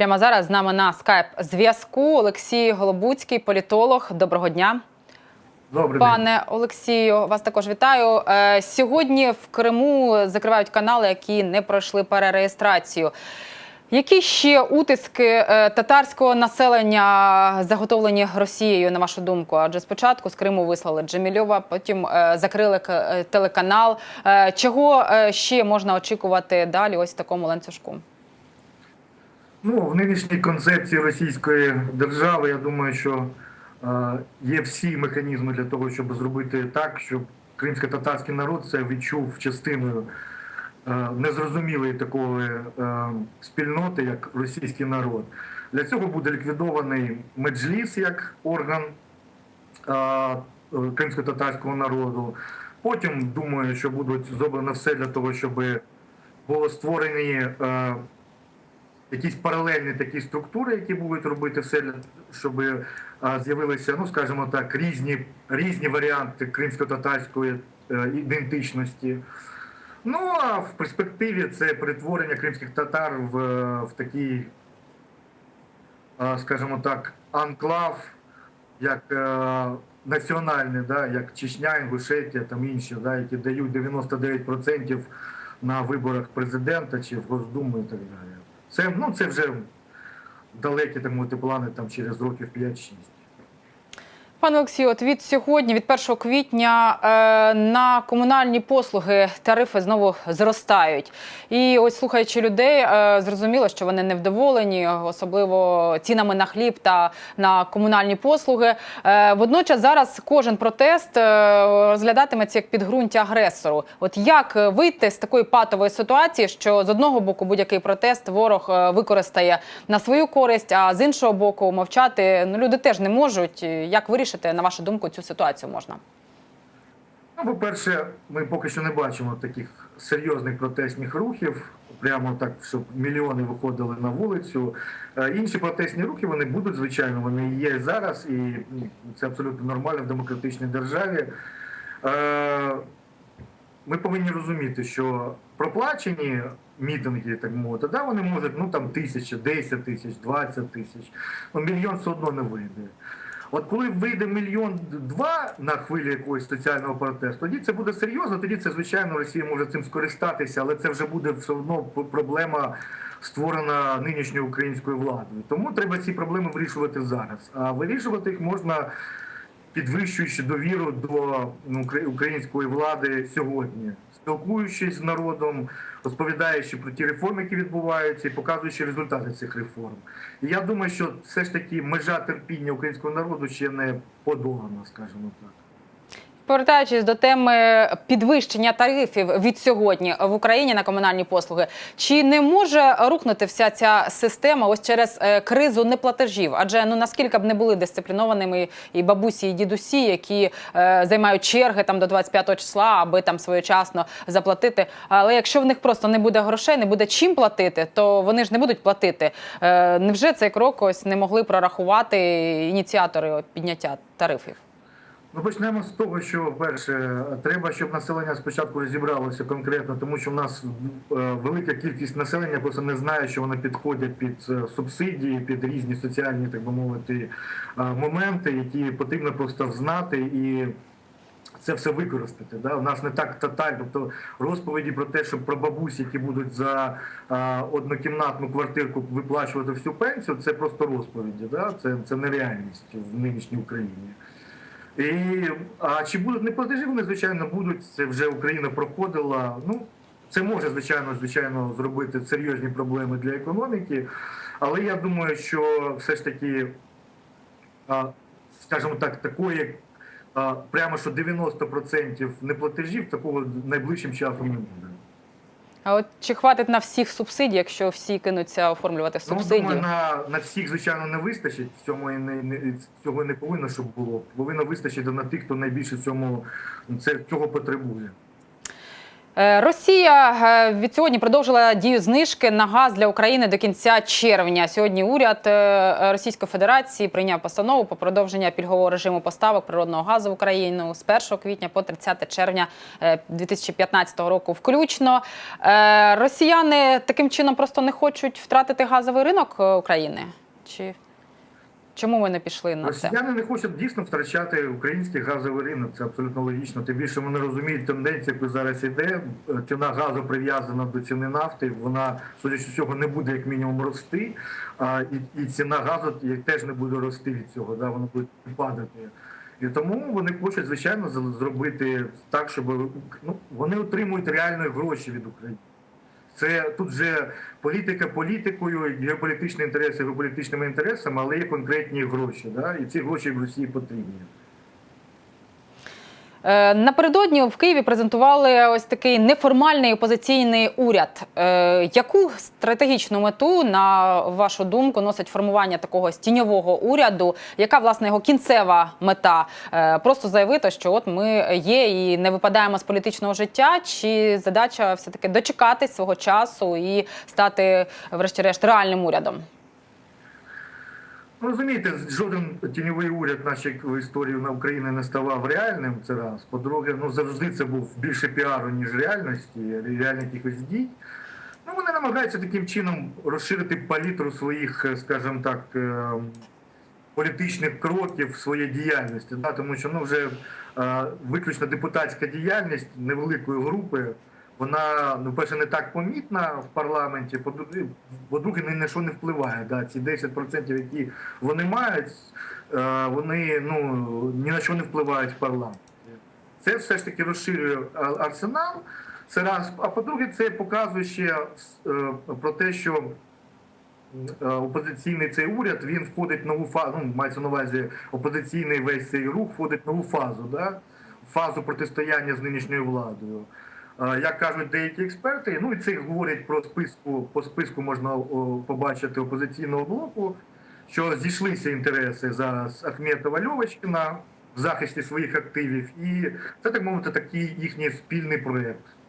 прямо зараз з нами на скайп зв'язку Олексій Голобуцький, політолог. Доброго дня. Добрий день. Пане Олексію, вас також вітаю. Е, Сьогодні в Криму закривають канали, які не пройшли перереєстрацію. Які ще утиски е, татарського населення заготовлені Росією, на вашу думку? Адже спочатку з Криму вислали Джемільова, потім е, закрили к- телеканал. Чого ще можна очікувати далі? Ось в такому ланцюжку? Ну, в нинішній концепції російської держави, я думаю, що е, є всі механізми для того, щоб зробити так, щоб кримсько-татарський народ це відчув частиною е, незрозумілої такої е, спільноти, як російський народ. Для цього буде ліквідований меджліс як орган е, кримсько-татарського народу. Потім думаю, що будуть зроблено все для того, щоб було створені. е, якісь паралельні такі структури, які будуть робити все, щоб е, з'явилися, ну скажімо так, різні, різні варіанти кримсько-татарської е, ідентичності. Ну а в перспективі це перетворення кримських татар в, е, в такий, скажімо так, анклав, як національний, да, як Чечня, Інгушетія, там інші, да, які дають 99% на виборах президента чи в Госдуму і так далі. Це, ну, це вже далекі там плани там, через років 5-6. Пане Олексію, от від сьогодні, від 1 квітня, е, на комунальні послуги тарифи знову зростають. І ось слухаючи людей, е, зрозуміло, що вони невдоволені, особливо цінами на хліб та на комунальні послуги. Е, водночас зараз кожен протест розглядатиметься як підґрунтя агресору. От як вийти з такої патової ситуації, що з одного боку будь-який протест ворог використає на свою користь, а з іншого боку, мовчати ну люди теж не можуть. Як вирішити, на вашу думку, цю ситуацію можна? Ну, по-перше, ми поки що не бачимо таких серйозних протестних рухів, прямо так, щоб мільйони виходили на вулицю. Е, Інші протестні рухи вони будуть, звичайно, вони є зараз, і ну, це абсолютно нормально в демократичній державі. Е, Ми повинні розуміти, що проплачені мітинги, так мовити, да, вони можуть ну там тисяча, 10 тисяч, 20 тисяч, ну мільйон все одно не вийде. От коли вийде мільйон два на хвилі якогось соціального протесту, тоді це буде серйозно. Тоді це звичайно Росія може цим скористатися, але це вже буде все одно проблема створена нинішньою українською владою. Тому треба ці проблеми вирішувати зараз. А вирішувати їх можна підвищуючи довіру до ну, української влади сьогодні, спілкуючись з народом, розповідаючи про ті реформи, які відбуваються, і показуючи результати цих реформ. І я думаю, що все ж таки межа терпіння українського народу ще не подолана, скажімо так. Повертаючись до теми підвищення тарифів від сьогодні в Україні на комунальні послуги, чи не може рухнути вся ця система ось через е, кризу неплатежів? Адже ну наскільки б не були дисциплінованими і бабусі, і дідусі, які е, займають черги там до 25 числа, аби там своєчасно заплатити. Але якщо в них просто не буде грошей, не буде чим платити, то вони ж не будуть платити. Е, невже цей крок ось не могли прорахувати ініціатори підняття тарифів? Ну, почнемо з того, що перше, треба, щоб населення спочатку розібралося конкретно, тому що в нас е, велика кількість населення просто не знає, що вони підходять під е, субсидії, під різні соціальні, так би мовити, е, моменти, які потрібно просто знати і. Це все використати. Да? У нас не так тотально. Тобто розповіді про те, що про бабусі, які будуть за а, однокімнатну квартирку виплачувати всю пенсію, це просто розповіді. Да? Це, це нереальність в нинішній Україні. І, а чи будуть неплатежі? Вони звичайно будуть. Це вже Україна проходила. Ну це може звичайно, звичайно, зробити серйозні проблеми для економіки. Але я думаю, що все ж таки, скажімо так, такої прямо що 90% неплатежів такого найближчим часом не буде. А от чи хватить на всіх субсидій, якщо всі кинуться оформлювати Ну, думаю, на, на всіх, звичайно, не вистачить. Цьому і не, не цього не повинно, щоб було. Повинно вистачити на тих, хто найбільше цьому це цього потребує. Е, Росія е, від сьогодні продовжила дію знижки на газ для України до кінця червня. Сьогодні уряд е, Російської Федерації прийняв постанову по продовження пільгового режиму поставок природного газу в Україну з 1 квітня по 30 червня е, 2015 року. Включно росіяни таким чином просто не хочуть втратити газовий ринок України. Чи чому ми не пішли на це? Росіяни не хочуть дійсно втрачати український газовий ринок. Це абсолютно логічно. Тим більше вони розуміють тенденцію, яку зараз іде. Ціна газу прив'язана до ціни нафти. Вона, судячи з цього, не буде як мінімум рости. А, і, і ціна газу теж не буде рости від цього. Да, вона буде падати. І тому вони хочуть, звичайно, зробити так, щоб ну, вони отримують реальні гроші від України. Це тут вже політика політикою, геополітичні інтереси геополітичними інтересами, але є конкретні гроші. Да? І ці гроші в Росії потрібні. Е, Напередодні в Києві презентували ось такий неформальний опозиційний уряд. Е, Яку стратегічну мету, на вашу думку, носить формування такого тіньового уряду? Яка власне його кінцева мета? Е, Просто заявити, що от ми є і не випадаємо з політичного життя, чи задача все таки дочекатись свого часу і стати, врешті-решт, реальним урядом? Ну, розумієте, жоден тіньовий уряд нашій історії на Україні не ставав реальним. Це раз. По-друге, ну завжди це був більше піару, ніж реальності, реальних якихось дій. Ну, вони намагаються таким чином розширити палітру своїх, е, скажімо так, е, політичних кроків в своїй діяльності. Да? Тому що ну, вже е, виключно депутатська діяльність невеликої групи. Вона, ну, перше, не так помітна в парламенті, по-друге, по-друге, ні на що не впливає. Да? Ці 10%, які вони мають, е, вони ну, ні на що не впливають в парламенті. Це все ж таки розширює арсенал. Це раз. А по-друге, це показує ще е, про те, що е, опозиційний цей уряд він входить в нову фазу. Ну, мається на увазі опозиційний весь цей рух входить в нову фазу, да? фазу протистояння з нинішньою владою. Як кажуть деякі експерти, ну і це говорять про списку, по списку можна побачити опозиційного блоку, що зійшлися інтереси зараз Ахметова Льовочкіна в захисті своїх активів, і це так мовити такий їхній спільний проєкт.